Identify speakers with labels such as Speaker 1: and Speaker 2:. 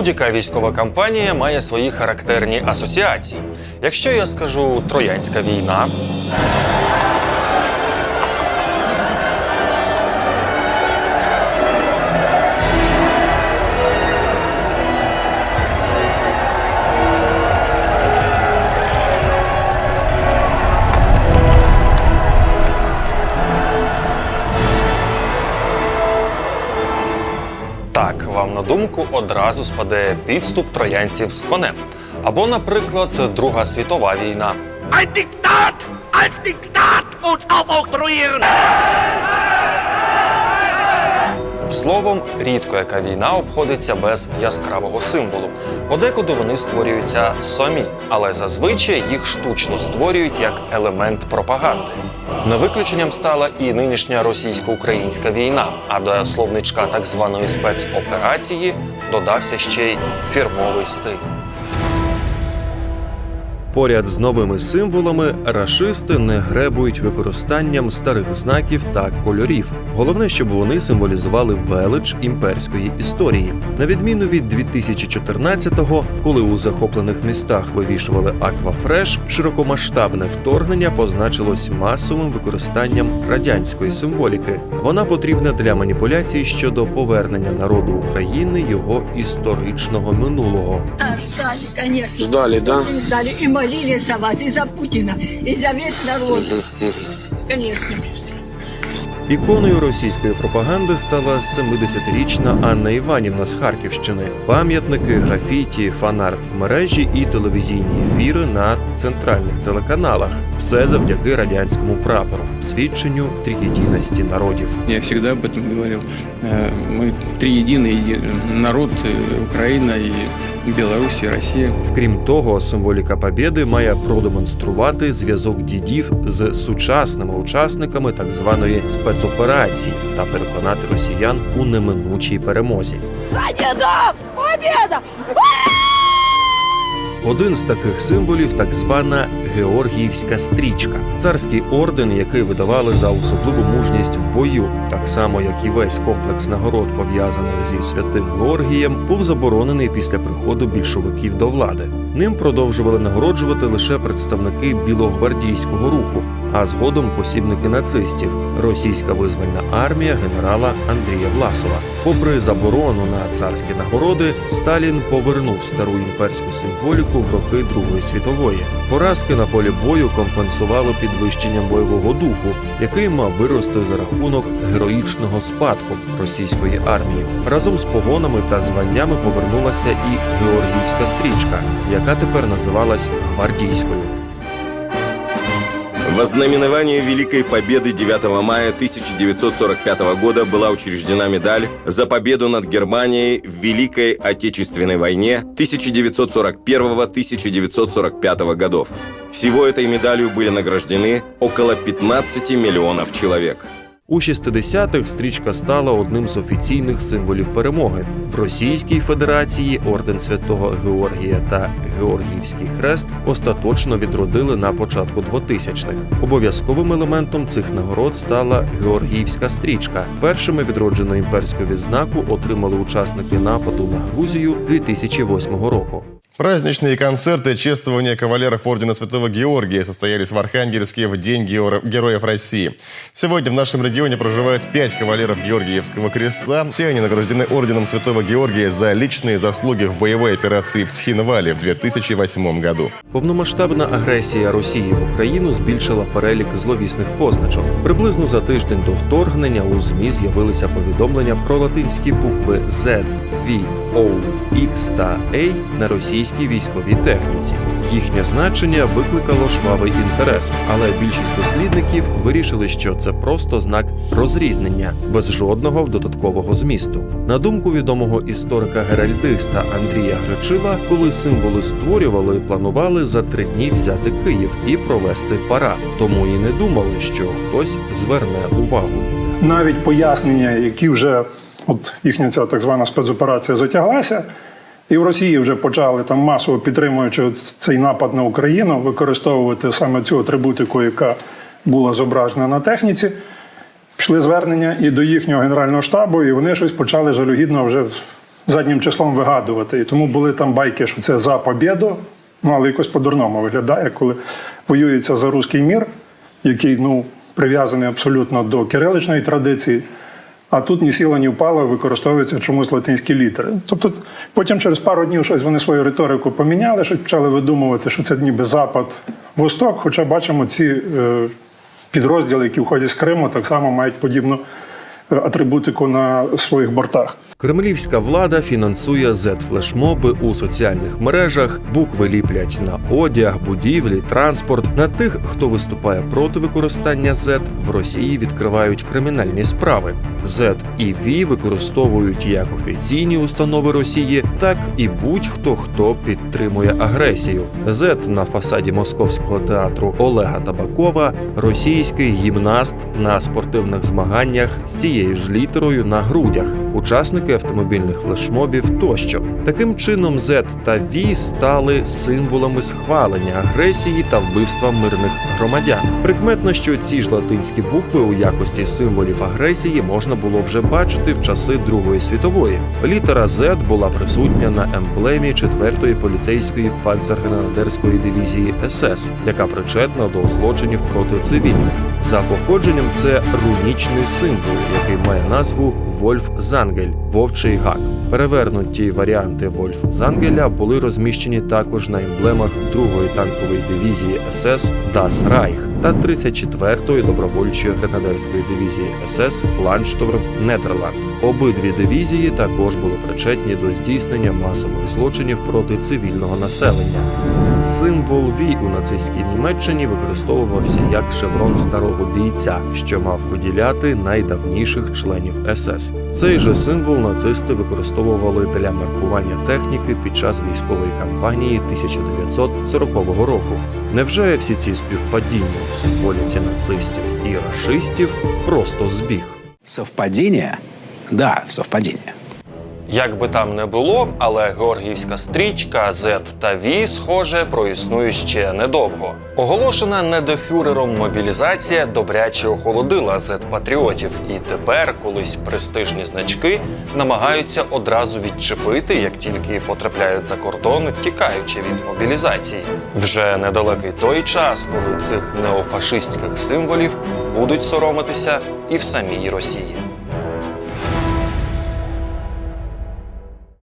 Speaker 1: Будь-яка військова кампанія має свої характерні асоціації. Якщо я скажу Троянська війна, вам на думку одразу спаде підступ троянців з конем. Або, наприклад, Друга світова війна.
Speaker 2: Ein Diktat als Diktat uns aufoktroyieren.
Speaker 1: Словом, рідко яка війна обходиться без яскравого символу. Подекуди вони створюються самі, але зазвичай їх штучно створюють як елемент пропаганди. Не виключенням стала і нинішня російсько-українська війна, а до словничка так званої спецоперації додався ще й фірмовий стиль. Поряд з новими символами рашисти не гребують використанням старих знаків та кольорів. Головне, щоб вони символізували велич імперської історії. На відміну від 2014-го, коли у захоплених містах вивішували аквафреш, широкомасштабне вторгнення позначилось масовим використанням радянської символіки. Вона потрібна для маніпуляцій щодо повернення народу України його історичного минулого.
Speaker 3: Ждали, конечно.
Speaker 4: Ждали, да?
Speaker 3: Ждали И молились за вас, и за Путина, и за весь народ. Конечно.
Speaker 1: Іконою російської пропаганди стала 70-річна Анна Іванівна з Харківщини. Пам'ятники, графіті, фанарт в мережі і телевізійні ефіри на центральних телеканалах. Все завдяки радянському прапору, свідченню трієдиності народів.
Speaker 5: Я всегда об этом говорил. Э, Мы триединый еди- народ, э, Украина и Росія.
Speaker 1: Крім того, символіка Побєди має продемонструвати зв'язок дідів з сучасними учасниками так званої спецоперації та переконати росіян у неминучій перемозі.
Speaker 6: За дедов! Победа!
Speaker 1: Один з таких символів так звана Георгіївська стрічка, царський орден, який видавали за особливу мужність в бою, так само як і весь комплекс нагород, пов'язаних зі святим Георгієм, був заборонений після приходу більшовиків до влади. Ним продовжували нагороджувати лише представники білогвардійського руху, а згодом посібники нацистів, російська визвольна армія генерала Андрія Власова. Попри заборону на царські нагороди, Сталін повернув стару імперську символіку в роки Другої світової. Поразки на полі бою компенсували підвищенням бойового духу, який мав вирости за рахунок героїчного спадку російської армії. Разом з погонами та званнями повернулася і Георгіївська стрічка, яка тепер називалась гвардійською.
Speaker 7: В ознаменование Великой Победы 9 мая 1945 года была учреждена медаль за победу над Германией в Великой Отечественной войне 1941-1945 годов. Всего этой медалью были награждены около 15 миллионов человек.
Speaker 1: У 60-х стрічка стала одним з офіційних символів перемоги. В Російській Федерації орден святого Георгія та Георгіївський хрест остаточно відродили на початку 2000-х. Обов'язковим елементом цих нагород стала Георгіївська стрічка. Першими відроджену імперську відзнаку отримали учасники нападу на Грузію 2008 року.
Speaker 8: Праздничные концерты чествования кавалеров Ордена Святого Георгия состоялись в Архангельске в День Геор- Героев России. Сегодня в нашем регионе проживает пять кавалеров Георгиевского креста. Все они награждены Орденом Святого Георгия за личные заслуги в боевой операции в Схинвале в 2008 году.
Speaker 1: Повномасштабна агресія Росії в Україну збільшила перелік зловісних позначок. Приблизно за тиждень до вторгнення у ЗМІ з'явилися повідомлення про латинські букви Z, V, O, X та A на російській військовій техніці. Їхнє значення викликало жвавий інтерес, але більшість дослідників вирішили, що це просто знак розрізнення без жодного додаткового змісту. На думку відомого історика-геральдиста Андрія Гречила, коли символи створювали, планували за три дні взяти Київ і провести парад, тому і не думали, що хтось зверне увагу.
Speaker 9: навіть пояснення, які вже от їхня ця так звана спецоперація затяглася, і в Росії вже почали там масово підтримуючи цей напад на Україну, використовувати саме цю атрибутику, яка була зображена на техніці. Пішли звернення і до їхнього генерального штабу, і вони щось почали жалюгідно вже заднім числом вигадувати. І тому були там байки, що це за побєду, ну але якось по-дурному виглядає, коли воюється за руський мір, який ну, прив'язаний абсолютно до кириличної традиції. А тут ні сіла, ні впала, використовуються чомусь латинські літери. Тобто потім через пару днів щось вони свою риторику поміняли, щось почали видумувати, що це ніби Запад, Восток. Хоча бачимо, ці е, підрозділи, які входять з Криму, так само мають подібну е, атрибутику на своїх бортах.
Speaker 1: Кремлівська влада фінансує Z-флешмоби у соціальних мережах, букви ліплять на одяг, будівлі, транспорт. На тих, хто виступає проти використання Z, в Росії відкривають кримінальні справи. Z і V використовують як офіційні установи Росії, так і будь-хто хто підтримує агресію. Z на фасаді московського театру Олега Табакова російський гімнаст на спортивних змаганнях з цією ж літерою на грудях, учасники автомобільних флешмобів тощо. Таким чином, Z та V стали символами схвалення агресії та вбивства мирних громадян. Прикметно, що ці ж латинські букви у якості символів агресії можна було вже бачити в часи Другої світової. Літера Z була присутня на емблемі 4-ї поліцейської панцергренадерської дивізії СС, яка причетна до злочинів проти цивільних. За походженням це рунічний символ, який має назву Вольф Зангель вовчий гак. Перевернуті варіанти Вольф Зангеля були розміщені також на емблемах 2-ї танкової дивізії СС «Дас Райх» та 34-ї добровольчої гренадерської дивізії СС Ландштурм Нідерланд. Обидві дивізії також були причетні до здійснення масових злочинів проти цивільного населення. Символ Ві у нацистській Німеччині використовувався як шеврон старого бійця, що мав виділяти найдавніших членів СС. Цей же символ нацисти використовували для маркування техніки під час військової кампанії 1940 року. Невже всі ці співпадіння у символіці нацистів і рашистів просто збіг?
Speaker 4: Совпадение? Да, совпадение.
Speaker 1: Як би там не було, але георгіївська стрічка Z та V, схоже, проіснує ще недовго. Оголошена недофюрером мобілізація добряче охолодила Z-патріотів, і тепер колись престижні значки намагаються одразу відчепити, як тільки потрапляють за кордон, тікаючи від мобілізації. Вже недалекий той час, коли цих неофашистських символів будуть соромитися і в самій Росії.